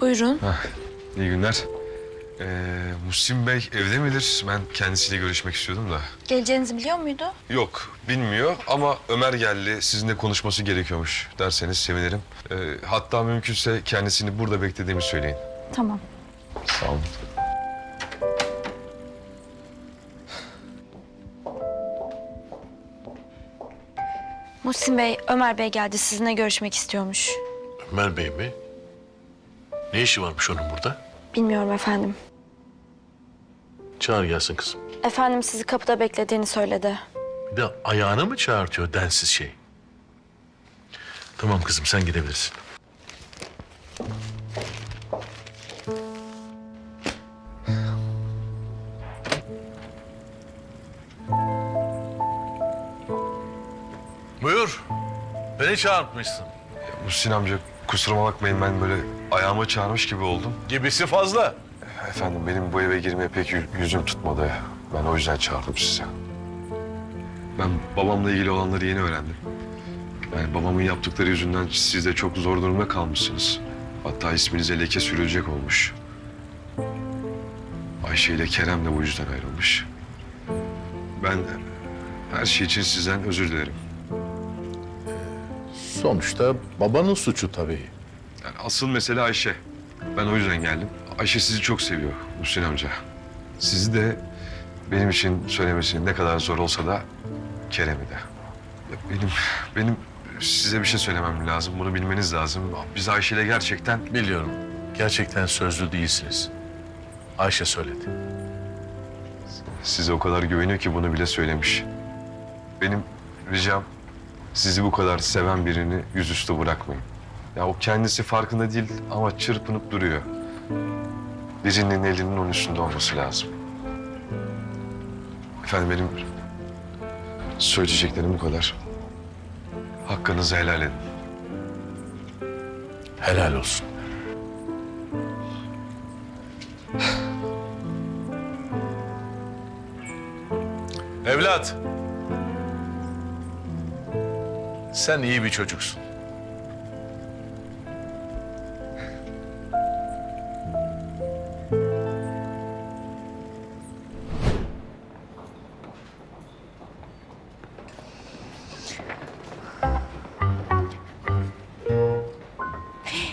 Buyurun. Hah, iyi günler. Ee, Muhsin Bey evde midir? Ben kendisiyle görüşmek istiyordum da. Geleceğinizi biliyor muydu? Yok, bilmiyor ama Ömer geldi. Sizinle konuşması gerekiyormuş derseniz sevinirim. Ee, hatta mümkünse kendisini burada beklediğimi söyleyin. Tamam. Sağ olun. Muhsin Bey, Ömer Bey geldi. Sizinle görüşmek istiyormuş. Ömer Bey mi? Ne işi varmış onun burada? Bilmiyorum efendim. Çağır gelsin kızım. Efendim sizi kapıda beklediğini söyledi. Bir de ayağına mı çağırtıyor densiz şey? Tamam kızım sen gidebilirsin. Buyur. Beni çağırtmışsın. Muhsin amca kusuruma bakmayın ben böyle ayağıma çağırmış gibi oldum. Gibisi fazla. Efendim benim bu eve girmeye pek yü- yüzüm tutmadı. Ben o yüzden çağırdım sizi. Ben babamla ilgili olanları yeni öğrendim. Yani babamın yaptıkları yüzünden siz de çok zor durumda kalmışsınız. Hatta isminize leke sürülecek olmuş. Ayşe ile Kerem de bu yüzden ayrılmış. Ben her şey için sizden özür dilerim. Sonuçta babanın suçu tabii. Yani asıl mesele Ayşe. Ben o yüzden geldim. Ayşe sizi çok seviyor Hüseyin amca. Sizi de benim için söylemesi ne kadar zor olsa da Kerem'i de. Ya Benim, benim size bir şey söylemem lazım. Bunu bilmeniz lazım. Biz Ayşe ile gerçekten... Biliyorum. Gerçekten sözlü değilsiniz. Ayşe söyledi. Size o kadar güveniyor ki bunu bile söylemiş. Benim ricam sizi bu kadar seven birini yüzüstü bırakmayın. Ya o kendisi farkında değil ama çırpınıp duruyor. Birinin elinin onun üstünde olması lazım. Efendim benim söyleyeceklerim bu kadar. Hakkınızı helal edin. Helal olsun. Evlat. Sen iyi bir çocuksun.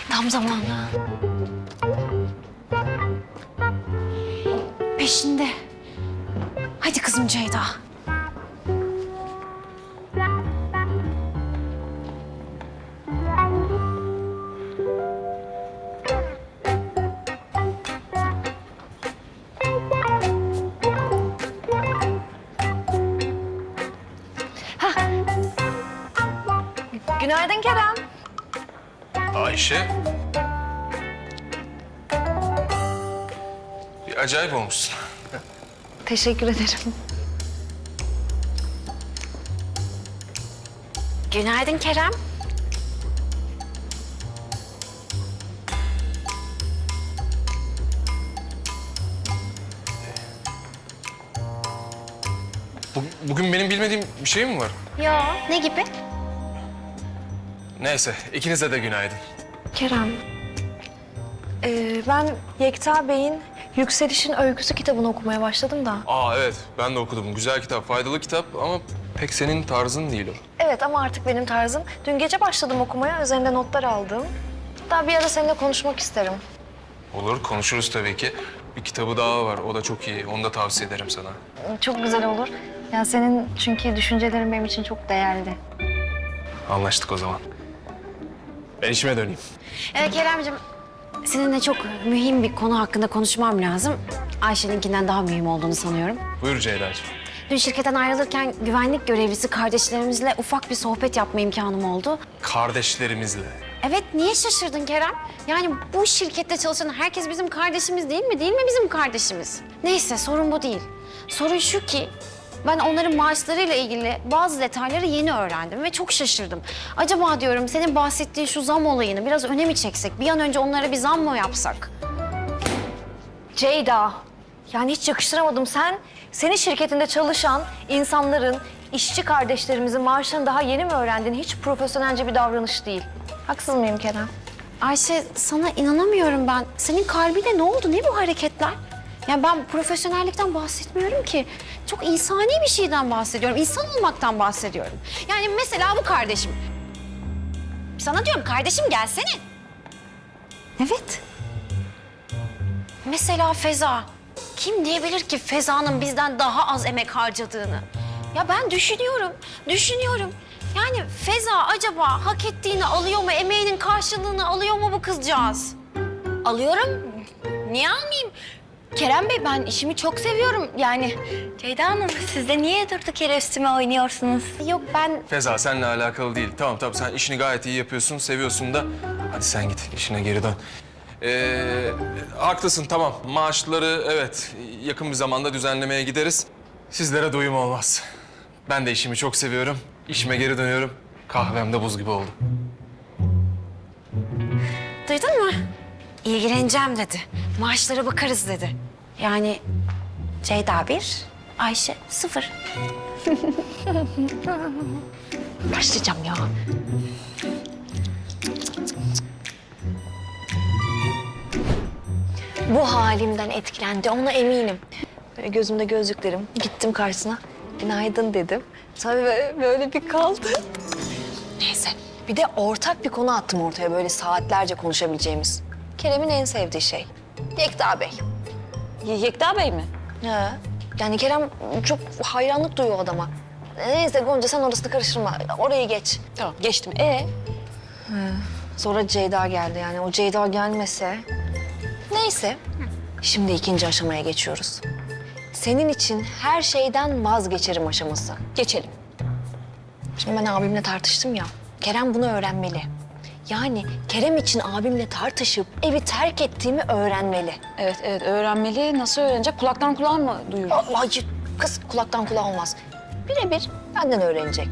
Tam zamanı. Peşinde. Hadi kızım Ceyda. Günaydın Kerem. Ayşe. Bir acayip olmuşsun. Teşekkür ederim. Günaydın Kerem. Bu- bugün benim bilmediğim bir şey mi var? Ya ne gibi? Neyse, ikinize de günaydın. Kerem, ee, ben Yekta Bey'in Yükselişin Öyküsü kitabını okumaya başladım da. Aa evet, ben de okudum. Güzel kitap, faydalı kitap ama pek senin tarzın değil o. Evet ama artık benim tarzım. Dün gece başladım okumaya, üzerinde notlar aldım. Daha bir ara seninle konuşmak isterim. Olur, konuşuruz tabii ki. Bir kitabı daha var, o da çok iyi. Onu da tavsiye ederim sana. Çok güzel olur. Yani senin çünkü düşüncelerin benim için çok değerli. Anlaştık o zaman. Ben işime döneyim. Evet Keremcim, seninle çok mühim bir konu hakkında konuşmam lazım. Ayşe'ninkinden daha mühim olduğunu sanıyorum. Buyur Ceyda'cığım. Dün şirketten ayrılırken güvenlik görevlisi kardeşlerimizle ufak bir sohbet yapma imkanım oldu. Kardeşlerimizle. Evet, niye şaşırdın Kerem? Yani bu şirkette çalışan herkes bizim kardeşimiz değil mi? Değil mi bizim kardeşimiz? Neyse, sorun bu değil. Sorun şu ki, ben onların maaşlarıyla ilgili bazı detayları yeni öğrendim ve çok şaşırdım. Acaba diyorum senin bahsettiğin şu zam olayını biraz öne mi çeksek? Bir an önce onlara bir zam mı yapsak? Ceyda, yani hiç yakıştıramadım. Sen, senin şirketinde çalışan insanların, işçi kardeşlerimizin maaşlarını daha yeni mi öğrendin? Hiç profesyonelce bir davranış değil. Haksız mıyım Kerem? Ayşe sana inanamıyorum ben. Senin kalbine ne oldu? Ne bu hareketler? Ya ben profesyonellikten bahsetmiyorum ki. Çok insani bir şeyden bahsediyorum. İnsan olmaktan bahsediyorum. Yani mesela bu kardeşim. Sana diyorum kardeşim gelsene. Evet. Mesela Feza. Kim diyebilir ki Feza'nın bizden daha az emek harcadığını? Ya ben düşünüyorum, düşünüyorum. Yani Feza acaba hak ettiğini alıyor mu? Emeğinin karşılığını alıyor mu bu kızcağız? Alıyorum. Niye almayayım? Kerem Bey ben işimi çok seviyorum. Yani Ceyda Hanım siz de niye durduk yere üstüme oynuyorsunuz? Yok ben Feza seninle alakalı değil. Tamam tamam sen işini gayet iyi yapıyorsun, seviyorsun da. Hadi sen git işine geri dön. Ee, haklısın tamam. Maaşları evet yakın bir zamanda düzenlemeye gideriz. Sizlere doyum olmaz. Ben de işimi çok seviyorum. İşime geri dönüyorum. Kahvem de buz gibi oldu. duydun mu? İlgileneceğim dedi. Maaşlara bakarız dedi. Yani Ceyda bir, Ayşe sıfır. Başlayacağım ya. Bu halimden etkilendi, ona eminim. Böyle gözümde gözlüklerim. Gittim karşısına. Günaydın dedim. Sonra böyle, böyle bir kaldı. Neyse. Bir de ortak bir konu attım ortaya böyle saatlerce konuşabileceğimiz. Kerem'in en sevdiği şey. Yekta Bey. Yekta Bey mi? Ha. Yani Kerem çok hayranlık duyuyor adama. Neyse Gonca sen orasını karıştırma. Orayı geç. Tamam geçtim. E Sonra Ceyda geldi yani. O Ceyda gelmese... Neyse. Şimdi ikinci aşamaya geçiyoruz. Senin için her şeyden vazgeçerim aşaması. Geçelim. Şimdi ben abimle tartıştım ya. Kerem bunu öğrenmeli. Yani Kerem için abimle tartışıp evi terk ettiğimi öğrenmeli. evet evet öğrenmeli. Nasıl öğrenecek? Kulaktan kulağa mı duyuyor? Hayır, kız kulaktan kulağa olmaz. Birebir benden öğrenecek.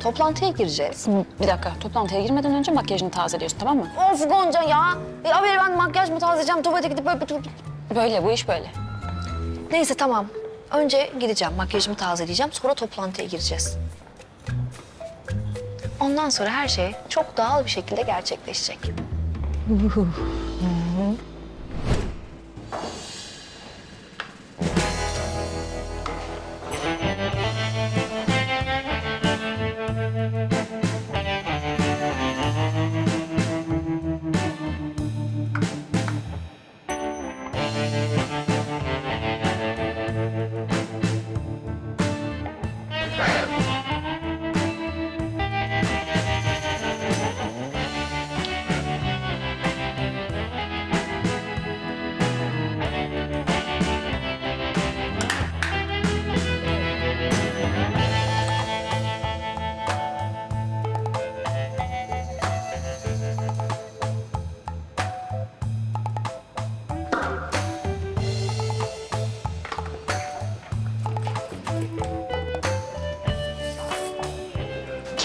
Toplantıya gireceğiz. Bir dakika toplantıya girmeden önce makyajını tazeliyorsun tamam mı? Of Gonca ya. Ya abi ben makyaj mı tazeleyeceğim, tuvalete gidip böyle... Böyle bu iş böyle. Neyse tamam. Önce gideceğim, makyajımı tazeleyeceğim. Sonra toplantıya gireceğiz. Ondan sonra her şey çok doğal bir şekilde gerçekleşecek.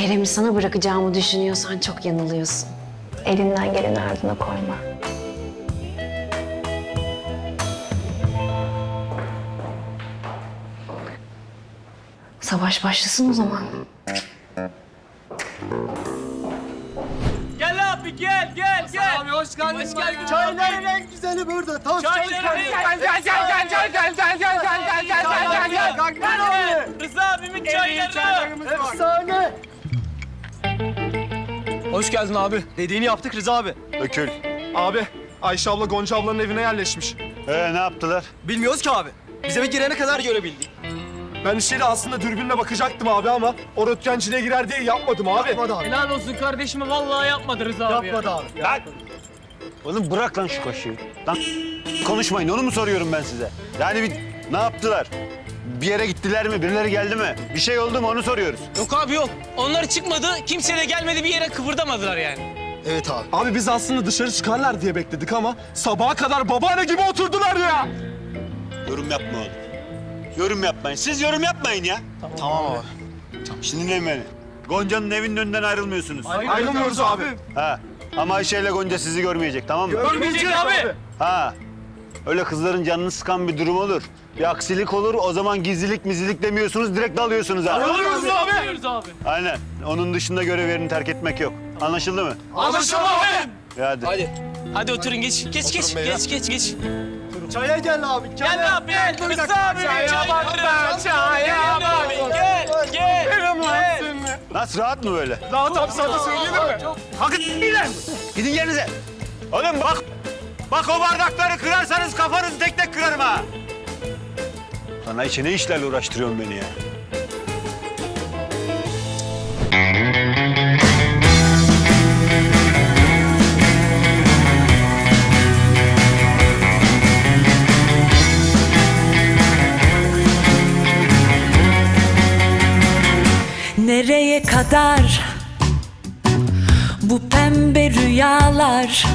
Kerem'i sana bırakacağımı düşünüyorsan çok yanılıyorsun. Elinden geleni ardına koyma. Savaş başlasın o zaman. Gel abi gel gel gel. Abi hoş geldin. Hoş geldin. Çayların en güzeli burada. Tam Çayların gel gel gel gel gel gel gel gel gel gel gel gel gel gel. Rıza abimin çayları. Efsane. Hoş geldin abi. Dediğini yaptık Rıza abi. Ökül. Abi, Ayşe abla Gonca ablanın evine yerleşmiş. Ee, ne yaptılar? Bilmiyoruz ki abi. Biz eve girene kadar görebildik. Ben içeri aslında dürbünle bakacaktım abi ama o röntgenciliğe girer diye yapmadım abi. Yapmadı abi. Helal olsun kardeşime vallahi yapmadı Rıza abi. Yapmadı abi. Lan! Oğlum bırak lan şu kaşığı. Lan konuşmayın onu mu soruyorum ben size? Yani bir ne yaptılar? Bir yere gittiler mi? Birileri geldi mi? Bir şey oldu mu onu soruyoruz. Yok abi yok. Onlar çıkmadı. Kimse de gelmedi bir yere kıvırdamadılar yani. Evet abi. Abi biz aslında dışarı çıkarlar diye bekledik ama sabaha kadar babaanne gibi oturdular ya. Yorum yapma oğlum. Yorum yapmayın. Siz yorum yapmayın ya. Tamam abi. Şimdi dinleyin beni. Gonca'nın evinin önünden ayrılmıyorsunuz. Ayrılmıyoruz abi. Ha. Ama Ayşe ile Gonca sizi görmeyecek tamam mı? Görmeyecek abi. Ha. Öyle kızların canını sıkan bir durum olur. Bir aksilik olur. O zaman gizlilik mizilik demiyorsunuz. Direkt dalıyorsunuz ha. Alıyoruz abi. Alıyoruz abi. Aynen. Onun dışında görev yerini terk etmek yok. Anlaşıldı mı? Anlaşıldı abi. hadi. Hadi. Hadi oturun geç. Geç geç. Geç geç geç. Çaya gel abi. Çaya. Gel abi. Rıza abi. Çaya bak ben. Çaya abi. Gel. Gel. Gel. Nasıl rahat mı böyle? Rahat abi sana söyleyelim mi? Kalkın gidin. Gidin yerinize. Oğlum bak. Bak o bardakları kırarsanız kafanızı tek tek kırarım ha. Sana içe ne işlerle uğraştırıyorsun beni ya? Nereye kadar bu pembe rüyalar